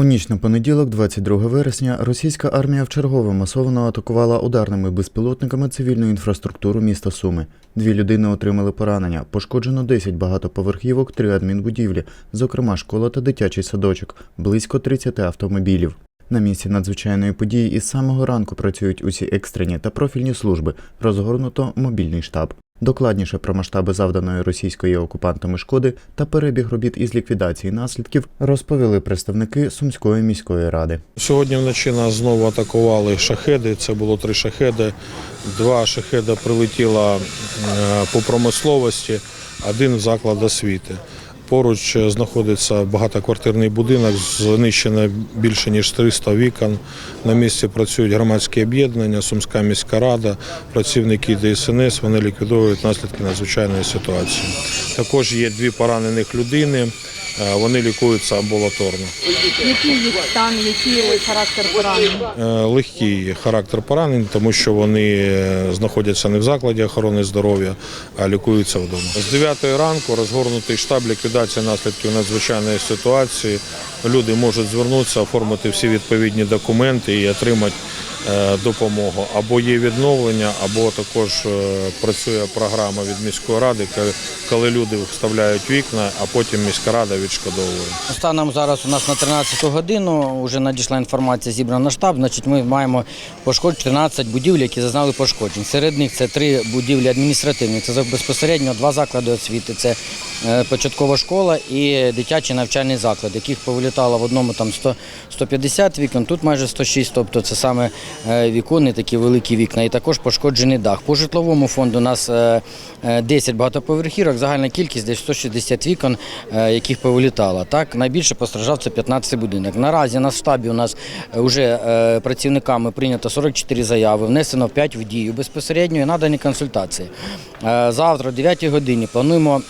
У ніч на понеділок, 22 вересня, російська армія вчергове масово атакувала ударними безпілотниками цивільну інфраструктуру міста Суми. Дві людини отримали поранення. Пошкоджено 10 багатоповерхівок, три адмінбудівлі, зокрема школа та дитячий садочок, близько 30 автомобілів. На місці надзвичайної події із самого ранку працюють усі екстрені та профільні служби. Розгорнуто мобільний штаб. Докладніше про масштаби завданої російської окупантами шкоди та перебіг робіт із ліквідації наслідків розповіли представники Сумської міської ради. Сьогодні вночі нас знову атакували шахеди. Це було три шахеди. Два шахеди прилетіло е, по промисловості, один в заклад освіти. Поруч е, знаходиться багатоквартирний будинок, знищено більше ніж 300 вікон. На місці працюють громадські об'єднання, Сумська міська рада, працівники ДСНС. Вони ліквідовують наслідки надзвичайної ситуації. Також є дві поранених людини. е, Вони лікуються амбулаторно. Який їх стан, який характер поранень? Е, легкий характер поранень, тому що вони знаходяться не в закладі охорони здоров'я, а лікуються вдома. З 9 ранку розгорнутий штаб ліквідації наслідків надзвичайної ситуації. Люди можуть звернутися, оформити всі відповідні документи і отримати допомогу. Або є відновлення, або також е, працює програма від міської ради, коли- люди вставляють вікна, а потім міська рада відшкодовує. Станом зараз у нас на 13 годину вже надійшла інформація зібрана на штаб. Значить, ми маємо пошкоджень 13 будівель, які зазнали пошкоджень. Серед них це три будівлі адміністративні. Це безпосередньо два заклади освіти. Це е, початкова школа і дитячий навчальний заклад, яких повилітало в одному там 100, 150 вікон, тут майже 106, тобто це саме е, віконні такі великі вікна. І також пошкоджений дах. По житловому фонду у нас е, е, 10 багатоповерхівок, загальна кількість десь 160 вікон, е, яких повилітало. Так, найбільше постраждав це 15 будинок. Наразі на штабі у нас вже працівниками прийнято 44 заяви, внесено 5 в дію безпосередньо і надані консультації. Е, Завтра о 9 годині плануємо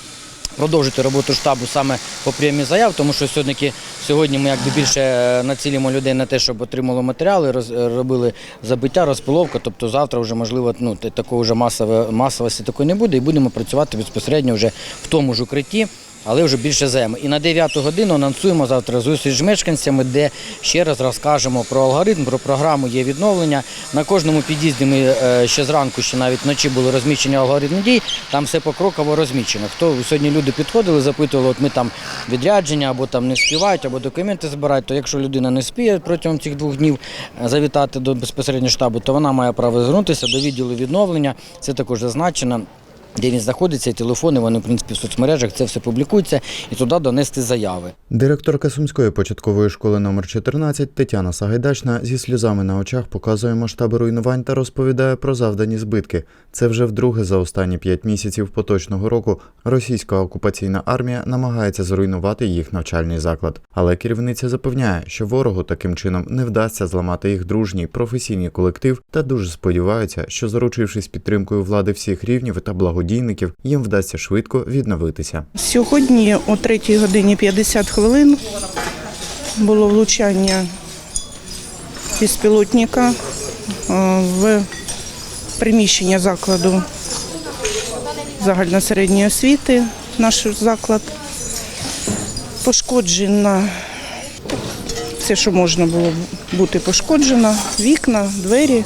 продовжити роботу штабу саме по прийомі заяв, тому що сьогодні, сьогодні ми якби більше націлимо людей на те, щоб отримали матеріали, роз, е, робили забиття, розпиловка. Тобто завтра вже можливо ну, такого вже масове, масовості такої не буде, і будемо працювати безпосередньо вже в тому ж укритті. Але вже більше займе. І на 9 годину анонсуємо завтра зустріч з мешканцями, де ще раз розкажемо про алгоритм, про програму є відновлення. На кожному під'їзді ми е, ще зранку, ще навіть вночі були розміщені алгоритм дій. Там все покроково розміщено. Хто сьогодні люди підходили, запитували, от ми там відрядження або там не співають, або документи збирають. То якщо людина не спіє протягом цих двох днів е, завітати до безпосередньо штабу, то вона має право звернутися до відділу відновлення. Це також зазначено. Де він знаходиться, і телефони, вони в принципі в соцмережах це все публікується і туди донести заяви. Директорка Сумської початкової школи номер 14 Тетяна Сагайдачна зі сльозами на очах показує масштаби руйнувань та розповідає про завдані збитки. Це вже вдруге за останні п'ять місяців поточного року російська окупаційна армія намагається зруйнувати їх навчальний заклад. Але керівниця запевняє, що ворогу таким чином не вдасться зламати їх дружній професійний колектив та дуже сподіваються, що заручившись підтримкою влади всіх рівнів та благодійників, їм вдасться швидко відновитися. Сьогодні о 3 годині 50 хвилин було влучання безпілотника е, в приміщення закладу загальносередньої освіти, наш заклад. Пошкоджено все, що можна було бути пошкоджено, вікна, двері,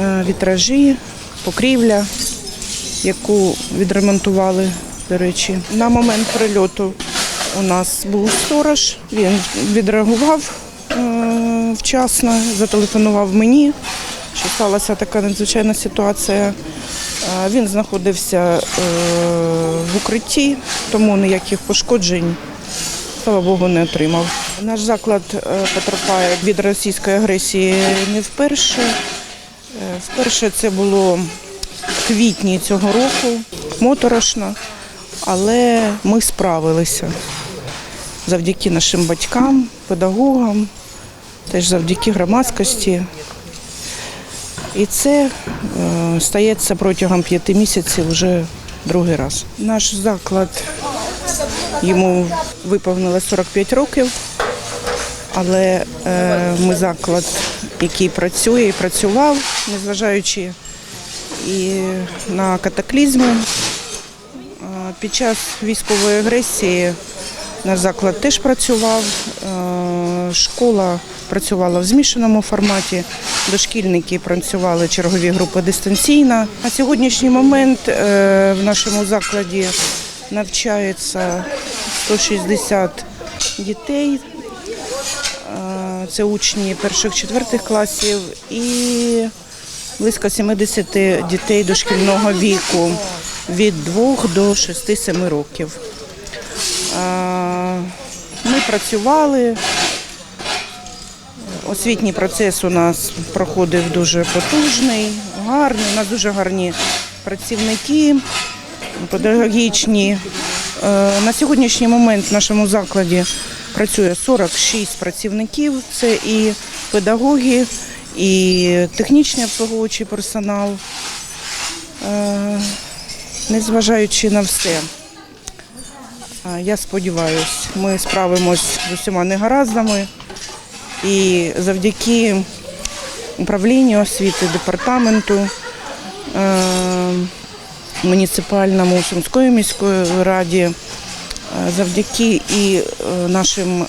е, вітражі, покрівля яку відремонтували, до речі. На момент прильоту у нас був сторож, він відреагував е, вчасно, зателефонував мені, що сталася така надзвичайна ситуація. Е, Він знаходився е, в укритті, тому ніяких пошкоджень, слава Богу, не отримав. Наш заклад потерпає від російської агресії не вперше. Вперше це було квітні цього року, моторошно, але ми справилися завдяки нашим батькам, педагогам, теж завдяки громадськості. І це е, стається протягом п'яти місяців вже другий раз. Наш заклад йому виповнилось 45 років, але е, ми заклад, який працює і працював, незважаючи і на катаклізми. Е, Під час військової агресії наш заклад теж працював. Е, Школа працювала в змішаному форматі, дошкільники працювали чергові групи дистанційно. На сьогоднішній момент е, в нашому закладі навчається 160 дітей. Це учні перших-четвертих класів і близько 70 дітей дошкільного віку від 2 до 6-7 років. Ми працювали. Освітній процес у нас проходив дуже потужний, гарний. У нас дуже гарні працівники, педагогічні. Е, На сьогоднішній момент в нашому закладі працює 46 працівників. Це і педагоги, і технічний обслуговуючий персонал. Е, Незважаючи на все, я сподіваюся, ми справимось з усіма негараздами. І завдяки управлінню освіти, департаменту е, муніципальному Сумської міської раді, е, завдяки і нашим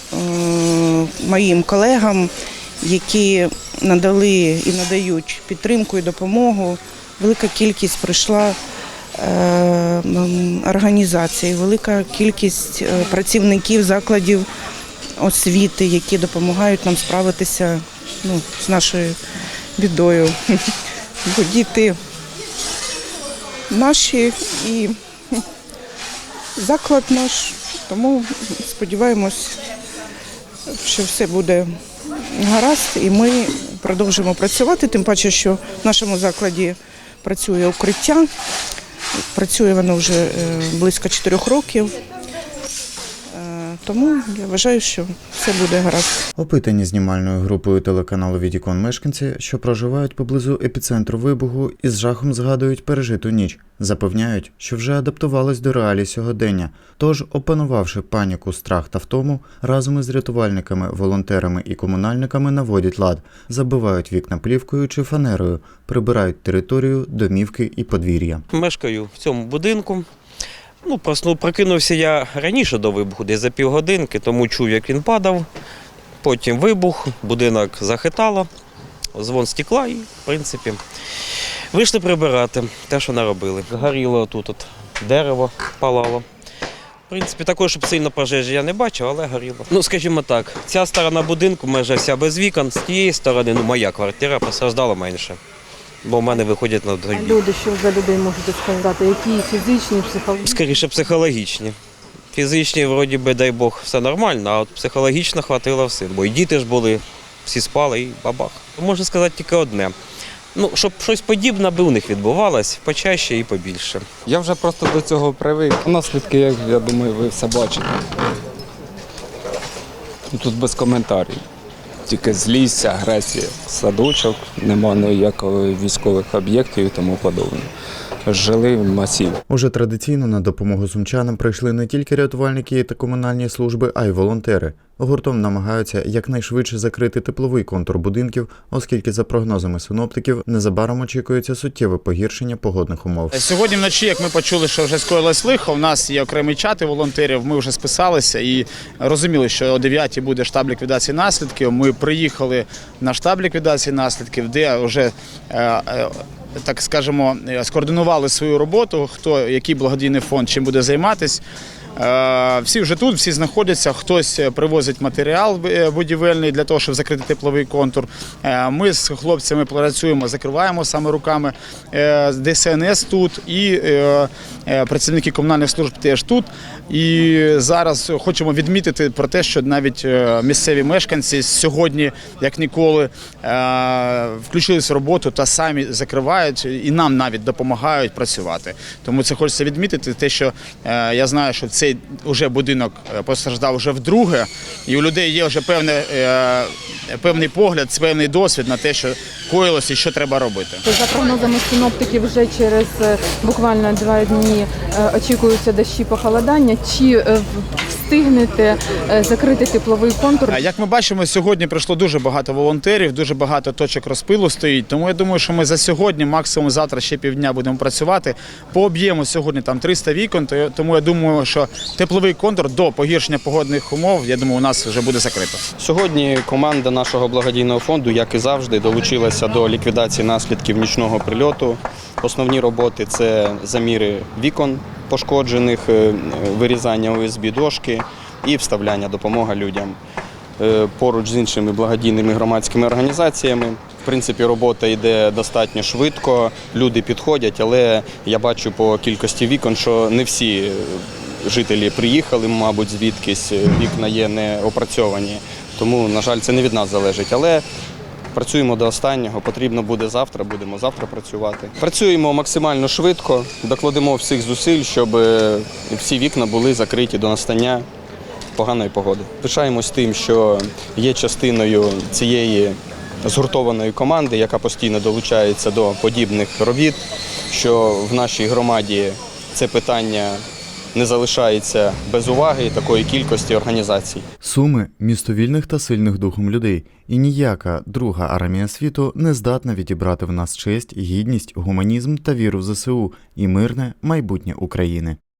моїм колегам, які надали і надають підтримку і допомогу. Велика кількість прийшла е, організацій, велика кількість е, працівників закладів освіти, які допомагають нам справитися ну, з нашою бідою. Бо діти наші і заклад наш. Тому сподіваємось, що все буде гаразд, і ми продовжимо працювати. Тим паче, що в нашому закладі працює укриття. Працює воно вже е, близько чотирьох років. Тому я вважаю, що все буде гаразд. Опитані знімальною групою телеканалу Відікон мешканці, що проживають поблизу епіцентру вибуху, із жахом згадують пережиту ніч. Запевняють, що вже адаптувались до реалій сьогодення. Тож, опанувавши паніку, страх та втому, разом із рятувальниками, волонтерами і комунальниками наводять лад, забивають вікна плівкою чи фанерою, прибирають територію, домівки і подвір'я. Мешкаю в цьому будинку. Ну, проснув, прокинувся я раніше до вибуху, десь за півгодинки, тому чув, як він падав. Потім вибух, будинок захитало, дзвон стекла і, в принципі, вийшли прибирати те, що наробили. Горіло тут от дерево, палало. В принципі, також, щоб сильно пожежі я не бачив, але горіло. Ну, скажімо так, ця сторона будинку майже вся без вікон, з тієї сторони, ну, моя квартира постраждала менше. Бо в мене виходять на дві. Люди, що за людей можете сказати, які фізичні, психологічні? Скоріше психологічні. Фізичні, вроді би, дай Бог, все нормально, а от психологічно хватило все. Бо і діти ж були, всі спали і бабах. Можу сказати тільки одне. Ну, щоб щось подібне би у них відбувалось, почаще і побільше. Я вже просто до цього привик. Наслідки, як я думаю, ви все бачите. Тут без коментарів. Тільки злість, агресія. Садочок, нема ніякого військових об'єктів і тому подобне. Жили масів. Уже традиційно на допомогу сумчанам прийшли не тільки рятувальники та комунальні служби, а й волонтери. Гуртом намагаються якнайшвидше закрити тепловий контур будинків, оскільки, за прогнозами синоптиків, незабаром очікується суттєве погіршення погодних умов. Сьогодні вночі, як ми почули, що вже скоїлось лихо, у нас є окремі чати волонтерів. Ми вже списалися і розуміли, що о 9 буде штаб ліквідації наслідків. Ми приїхали на штаб ліквідації наслідків, де вже е, е, так скажемо, е, скоординували свою роботу. Хто який благодійний фонд чим буде займатися. Е, Всі вже тут, всі знаходяться. Хтось е, привозить матеріал е, будівельний для того, щоб закрити тепловий контур. Ми з хлопцями працюємо, закриваємо саме руками. ДСНС тут і працівники комунальних служб теж тут. І зараз хочемо відмітити про те, що навіть місцеві мешканці сьогодні, як ніколи, включились в роботу та самі закривають і нам навіть допомагають працювати. Тому це хочеться відмітити, те, що я знаю, що цей уже будинок е, постраждав вже вдруге, і у людей є вже певне, е, певний погляд, певний досвід на те, що коїлося і що треба робити. За прогнозами синоптиків, вже через е, буквально два дні очікуються дощі похолодання. Чи встигнете е, закрити тепловий контур? А Як ми бачимо, сьогодні прийшло дуже багато волонтерів, дуже багато точок розпилу стоїть. Тому я думаю, що ми за сьогодні, максимум завтра ще півдня будемо працювати. По об'єму сьогодні там 300 вікон. Тому я думаю, що тепловий контур до погіршення погодних умов, я думаю, у нас вже буде закрито. Сьогодні команда нашого благодійного фонду, як і завжди, долучилася до ліквідації наслідків нічного прильоту. Основні роботи це заміри вікон пошкоджених, е, вирізання ОСБ дошки і вставляння допомога людям. Е, Поруч з іншими благодійними громадськими організаціями. В принципі, робота йде достатньо швидко, люди підходять, але я бачу по кількості вікон, що не всі е, жителі приїхали, мабуть, звідкись вікна є не опрацьовані. Тому, на жаль, це не від нас залежить. Але працюємо до останнього. Потрібно буде завтра, будемо завтра працювати. Працюємо максимально швидко, докладемо всіх зусиль, щоб е, всі вікна були закриті до настання поганої погоди. Пишаємось тим, що є частиною цієї згуртованої команди, яка постійно долучається до подібних робіт, що в нашій громаді це питання не залишається без уваги такої кількості організацій. Суми місто вільних та сильних духом людей, і ніяка друга армія світу не здатна відібрати в нас честь, гідність, гуманізм та віру в ЗСУ і мирне майбутнє України.